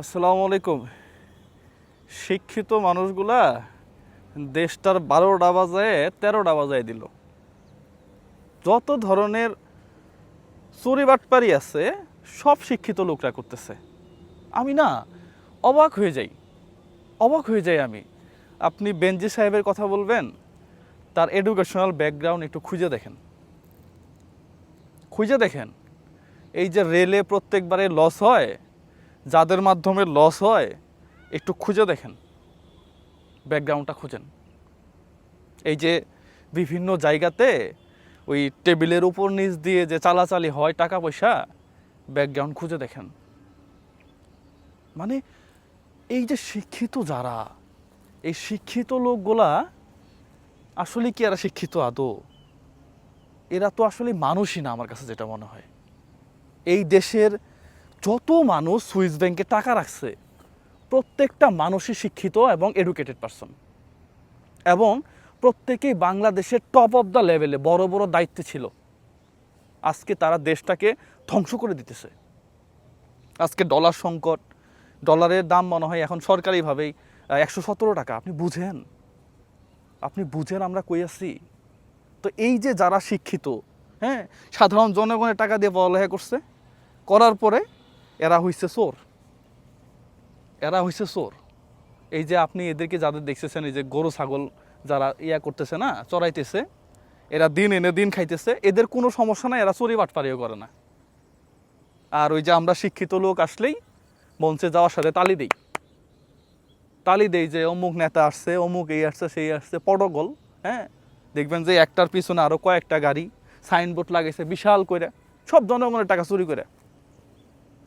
আসসালামু আলাইকুম। শিক্ষিত মানুষগুলা দেশটার বারোটা বাজায় তেরোটা বাজায় দিল। যত ধরনের চুরি বাটপারি আছে, সব শিক্ষিত লোকরা করতেছে। আমি না, অবাক হয়ে যাই। অবাক হয়ে যাই আমি। আপনি বেঞ্জি সাহেবের কথা বলবেন, তার এডুকেশনাল ব্যাকগ্রাউন্ড একটু খুঁজে দেখেন। খুঁজে দেখেন, এই যে রেলে প্রত্যেকবারে লস হয় যাদের মাধ্যমে লস হয়, একটু খুঁজে দেখেন। ব্যাকগ্রাউন্ডটা খুঁজেন। এই যে বিভিন্ন জায়গাতে ওই টেবিলের উপর নিচ দিয়ে যে চালাচালি হয় টাকা পয়সা ব্যাকগ্রাউন্ড খুঁজে দেখেন। মানে এই যে শিক্ষিত যারা, এই শিক্ষিত লোকগুলা আসলে কি এরা শিক্ষিত আদৌ? এরা তো আসলে মানুষই না আমার কাছে যেটা মনে হয়। এই দেশের যত মানুষ সুইস ব্যাংকে টাকা রাখছে, প্রত্যেকটা মানুষই শিক্ষিত এবং এডুকেটেড পারসন এবং প্রত্যেকেই বাংলাদেশের টপ অফ দ্য লেভেলে বড় বড় দায়িত্বে ছিল। আজকে তারা দেশটাকে ধ্বংস করে দিতেছে। আজকে ডলার সংকট ডলারের দাম মনে হয় এখন সরকারিভাবেই একশো সতেরো টাকা। আপনি বুঝেন? আপনি বুঝেন আমরা কই আছি? তো এই যে যারা শিক্ষিত হ্যাঁ সাধারণ জনগণের টাকা দিয়ে পড়ালেখা করছে, করার পরে এরা হইছে চোর। এরা হইছে চোর। এই যে আপনি এদেরকে যাদের দেখতেছেন, এই যে গরু, ছাগল যারা ইয়া করতেছে না, চড়াইতেছে, এরা দিন এনে দিন খাইতেছে, এদের কোনো সমস্যা নাই, এরা চুরি বাটপারিও করে না। আর ওই যে আমরা শিক্ষিত লোক আসলেই মঞ্চে যাওয়ার সাথে তালি দেই। তালি দেই যে অমুক নেতা আসছে, অমুক এই আসছে, সেই আসছে, পটগল হ্যাঁ? দেখবেন যে একটার পিছনে আরও কয়েকটা গাড়ি, সাইনবোর্ড লাগাইছে, বিশাল করে সব জনগণের টাকা চুরি করে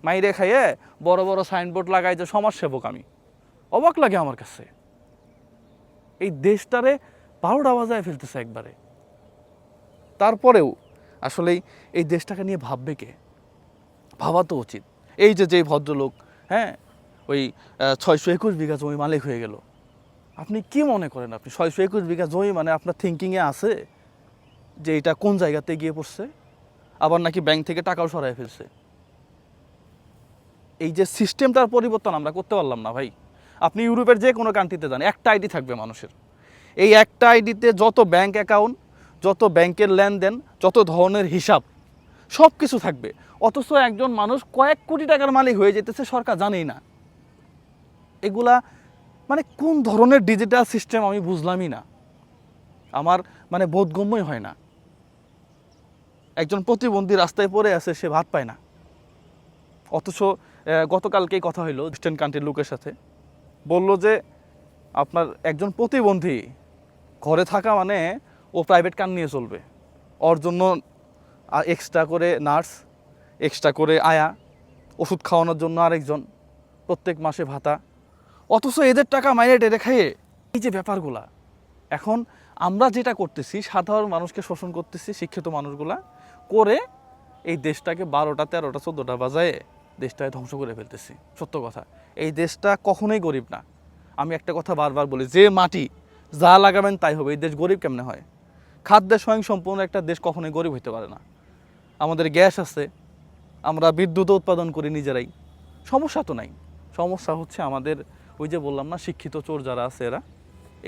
মাইরে খাইয়ে বড় বড় সাইনবোর্ড লাগাই যে সমাজসেবক আমি। অবাক লাগে আমার কাছে। এই দেশটারে বারোটা বাজায় ফেলতেছে একবারে। তারপরেও আসলে এই দেশটাকে নিয়ে ভাববে কে? ভাবা তো উচিত। এই যে যেই ভদ্রলোক হ্যাঁ? ওই ছয়শো একুশ বিঘা জমি মালিক হয়ে গেল। আপনি কি মনে করেন আপনি? ছয়শো একুশ বিঘা জমি মানে আপনার থিঙ্কিংয়ে আছে যে এটা কোন জায়গাতে গিয়ে পড়ছে? আবার নাকি ব্যাংক থেকে টাকাও সরাই ফেলছে? এই যে সিস্টেমটার পরিবর্তন আমরা করতে পারলাম না ভাই। আপনি ইউরোপের যে কোনো কান্ট্রিতে যান, একটা আইডি থাকবে মানুষের। এই একটা আইডিতে যত ব্যাংক অ্যাকাউন্ট যত ব্যাংকের লেনদেন, যত ধরনের হিসাব সব কিছু থাকবে। অথচ একজন মানুষ কয়েক কোটি টাকার মালিক হয়ে যেতেছে, সরকার জানেই না। এগুলা মানে কোন ধরনের ডিজিটাল সিস্টেম আমি বুঝলামই না। আমার মানে বোধগম্যই হয় না। একজন প্রতিবন্ধী রাস্তায় পড়ে আছে, সে ভাত পায় না। অথচ গতকালকেই কথা হইল ওয়েস্টার্ন কান্ট্রির লোকের সাথে। বলল যে আপনার একজন প্রতিবন্ধী ঘরে থাকা মানে ও প্রাইভেট কার নিয়ে চলবে। ওর জন্য এক্সট্রা করে নার্স এক্সট্রা করে আয়া, ওষুধ খাওয়ানোর জন্য আরেকজন, প্রত্যেক মাসে ভাতা। অথচ এদের টাকা মাইনে টেরে খাইয়ে এই যে ব্যাপারগুলা, এখন আমরা যেটা করতেছি, সাধারণ মানুষকে শোষণ করতেছি শিক্ষিত মানুষগুলা, করে এই দেশটাকে বারোটা, তেরোটা, চোদ্দোটা বাজায় দেশটাকে ধ্বংস করে ফেলতেছি, সত্য কথা। এই দেশটা কখনোই গরিব না। আমি একটা কথা বারবার বলি, যে মাটি যা লাগাবেন তাই হবে। এই দেশ গরিব কেমনে হয়? খাদ্যে স্বয়ং সম্পূর্ণ একটা দেশ কখনোই গরিব হইতে পারে না। আমাদের গ্যাস আছে, আমরা বিদ্যুৎ উৎপাদন করি নিজেরাই। সমস্যা তো নাই। সমস্যা হচ্ছে আমাদের ওই যে বললাম না, শিক্ষিত চোর যারা আছে এরা,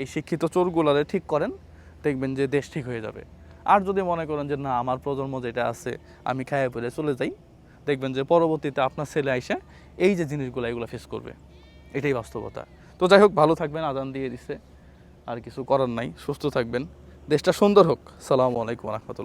এই শিক্ষিত চোরগুলারে ঠিক করেন, দেখবেন যে দেশ ঠিক হয়ে যাবে। আর যদি মনে করেন যে না, আমার প্রজন্ম যেটা আছে, আমি খাইয়ে পরে চলে যাই দেখবেন যে পরবর্তীতে আপনার ছেলে আইসা এই যে জিনিসগুলো এগুলো ফেস করবে। এটাই বাস্তবতা। তো যাই হোক, ভালো থাকবেন আদান দিয়ে দিছে। আর কিছু করার নাই, সুস্থ থাকবেন। দেশটা সুন্দর হোক। সালামু আলাইকুম রহমতুল্লাহ।